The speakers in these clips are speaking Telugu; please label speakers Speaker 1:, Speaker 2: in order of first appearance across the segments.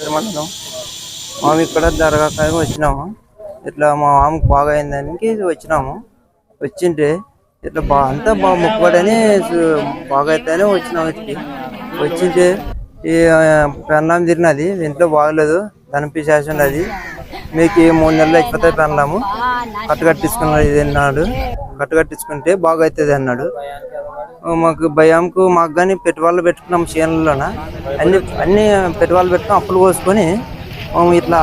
Speaker 1: తిరుమలలో మేము ఇక్కడ దర్గాకాయ వచ్చినాము. ఇట్లా మా మామకు బాగా అయిందానికి వచ్చినాము. వచ్చింటే ఇట్లా బా అంతా బాగా మొక్కుబడని బాగా అయితేనే వచ్చినాము ఇక్కడికి. వచ్చింటే ఈ పెన్నాం తిరిగినది. ఇంట్లో బాగలేదు. దాని శాసనం అది మీకు మూడు నెలలు అయిపోతాయి పెన్నాము. కట్టు కట్టించుకున్నాడు ఇది అన్నాడు. కట్టు కట్టించుకుంటే బాగా అవుతుంది అన్నాడు. మాకు భయంకు మాకు కానీ పెట్టుబడులు పెట్టుకున్నాం చేనులలోన. అన్ని అన్ని పెట్టుబడులు పెట్టుకుని అప్పులు పోసుకొని మేము ఇట్లా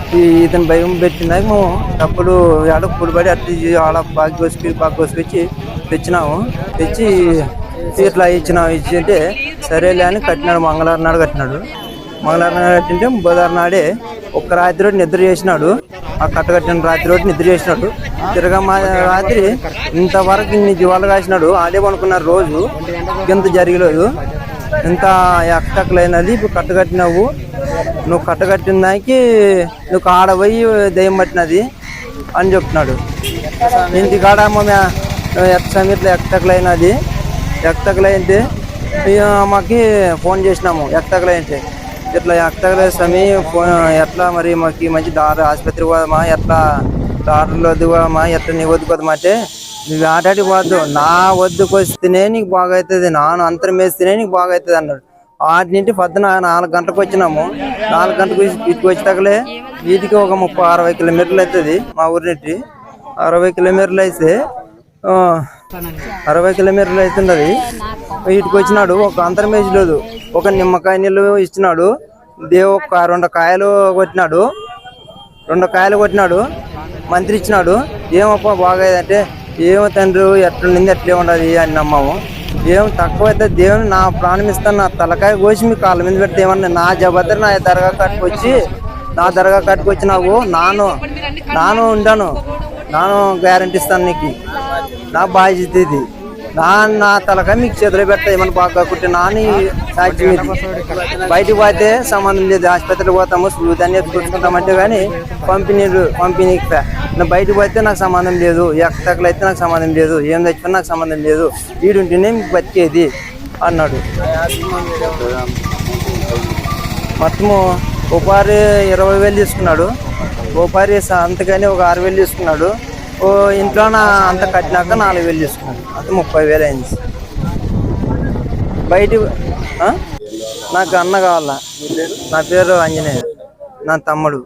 Speaker 1: ఇతని ఇతను భయం పెట్టినాక మేము డబ్బులు ఆడ కూడిపడి అట్లా ఆడ బాగా కోసుకు బాగా కోసుకొచ్చి తెచ్చినాము. తెచ్చి ఇట్లా ఇచ్చినాము. ఇచ్చి అంటే సరేలే అని కట్టినాడు మంగళవారం నాడు కట్టినాడు. మంగళవారం నాడు కట్టింటే బుధవారం నాడే ఒక్క రాత్రి రోజు నిద్ర చేసినాడు. ఆ కట్ట కట్టిన రాత్రి రోజు నిద్ర చేసినాడు తిరగమ్మ మా రాత్రి ఇంతవరకు ఇన్ని జీవాలు కాసినాడు. ఆడేమనుకున్నారు రోజు ఇంత జరగలేదు. ఇంత ఎక్కలేనది ఇప్పుడు కట్ట కట్టినావు. నువ్వు కట్టగట్టిన దానికి నువ్వు ఆడపోయి దయ్యం పట్టినది అని చెప్తున్నాడు. ఇంటి కాడ సమీట్లో ఎక్కలేనది ఎక్కలేంటే మాకి ఫోన్ చేసినాము. ఎక్కలేంటే ఇట్లా ఎక్కలే స్వామి. ఫోన్ ఎట్లా మరి మాకు మంచి దారి ఆసుపత్రికి పోదామా ఎట్లా దారిలో దిగమా ఎట్లా నీ వద్దు అంటే నువ్వు ఆటాడికి పోద్దు నా వద్దుకు వస్తేనే నీకు బాగా అవుతుంది నాను అంతరం వేస్తేనే నీకు బాగా అవుతుంది అన్నాడు. ఆటి నుండి పొద్దున నాలుగు గంటలకు వచ్చినాము. నాలుగు గంటలకు ఇటుకు వచ్చేటగలే వీటికి ఒక ముప్పై అరవై కిలోమీటర్లు అవుతుంది మా ఊరి నుండి. అరవై కిలోమీటర్లు అయితే అరవై కిలోమీటర్లు అవుతున్నది. వీటికి వచ్చినాడు ఒక అంతర్మేజ్ లేదు. ఒక నిమ్మకాయ నీళ్ళు ఇచ్చినాడు దేవు ఒక రెండు కాయలు కొట్టినాడు. రెండు కాయలు కొట్టినాడు. మంత్రి ఇచ్చినాడు. ఏమప్ప బాగా అంటే ఏమో తండ్రి ఎట్లుండింది ఎట్లే ఉండదు అని నమ్మాము. ఏం తక్కువైతే దేవుని నా ప్రాణం ఇస్తాను నా తలకాయ కోసి మీ కాళ్ళ మీద పెడితే ఏమన్నా నా జబద్దరు నా దర్గా కట్టుకొచ్చి నా దర్గా కట్టుకొచ్చి నాకు నాను నాను ఉండాను. నాను గ్యారంటీ ఇస్తాను నీకు. నా బాధ్యత ఇది నా నా తలక మీకు చేతిలో పెడతా ఏమన్నా బాగా కుట్టి నాని సాక్షి ఇది బయటకు పోతే సంబంధం లేదు ఆసుపత్రికి పోతాము సూదాన్ని ఎత్తుకొచ్చుకుంటామంటే కానీ పంపిణీలు పంపిణీకి పే. బయటకు పోతే నాకు సంబంధం లేదు ఎక్కతక్కలు అయితే నాకు సంబంధం లేదు ఏం తెచ్చుకున్నా నాకు సంబంధం లేదు. వీడుంటేనే మీకు బతికేది అన్నాడు. మొత్తము ఉపారి ఇరవై వేలు తీసుకున్నాడు. ఉపారి అంతకని ఒక ఆరు వేలు తీసుకున్నాడు. ఓ ఇంట్లో నా అంత కట్టినాక నాలుగు వేలు తీసుకున్నాడు అంత ముప్పై వేలు అయింది. బయట నాకు అన్న కావాలా? నా పేరు ఆంజనేయ నా తమ్ముడు.